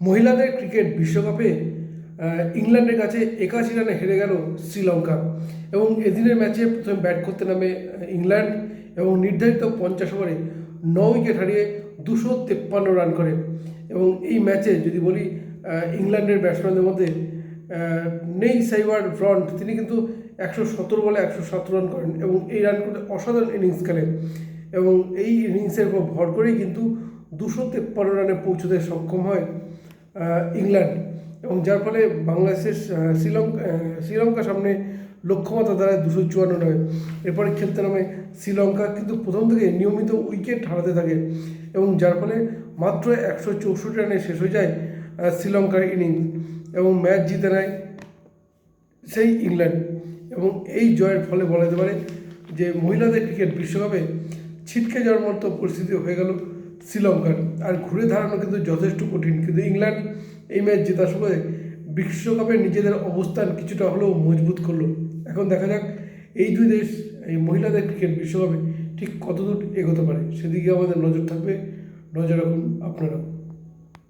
মহিলাদের ক্রিকেট বিশ্বকাপে ইংল্যান্ডের কাছে একাশি রানে হেরে গেল শ্রীলঙ্কা। এবং এদিনের ম্যাচে প্রথমে ব্যাট করতে নামে ইংল্যান্ড এবং নির্ধারিত পঞ্চাশ ওভারে ন উইকেট হারিয়ে দুশো তেপ্পান্ন রান করে। এবং এই ম্যাচে যদি বলি ইংল্যান্ডের ব্যাটসম্যানদের মধ্যে নেই সাইবার ফ্রন্ট তিনি কিন্তু একশো সতেরো বলে একশো সতেরো রান করেন এবং এই রান করতে অসাধারণ ইনিংস খেলেন। এবং এই ইনিংসের উপর ভর করেই কিন্তু দুশো তেপ্পান্ন রানে পৌঁছতে সক্ষম হয় ইংল্যান্ড। এবং যার ফলে বাংলাদেশের শ্রীলঙ্কা শ্রীলঙ্কার সামনে লক্ষ্যমাত্রা দাঁড়ায় দুশো চুয়ান্ন নয়। এরপরে খেলতে নামে শ্রীলঙ্কা, কিন্তু প্রথম থেকে নিয়মিত উইকেট হারাতে থাকে। এবং যার ফলে মাত্র একশো চৌষট্টি রানে শেষ হয়ে যায় শ্রীলঙ্কার ইনিংস। এবং ম্যাচ জিতে নেয় সেই ইংল্যান্ড। এবং এই জয়ের ফলে বলা যেতে পারে যে মহিলাদের ক্রিকেট বিশ্বকাপে ছিটকে যাওয়ার মতো পরিস্থিতি হয়ে গেল শ্রীলঙ্কার। আর ঘুরে দাঁড়ানো কিন্তু যথেষ্ট কঠিন। কিন্তু ইংল্যান্ড এই ম্যাচ জেতার সময় বিশ্বকাপে নিজেদের অবস্থান কিছুটা হলেও মজবুত করল। এখন দেখা যাক এই দুই দেশ, এই মহিলাদের ক্রিকেট বিশ্বকাপে ঠিক কতদূর এগোতে পারে। সেদিকে আমাদের নজর থাকবে নজর রাখুন আপনারা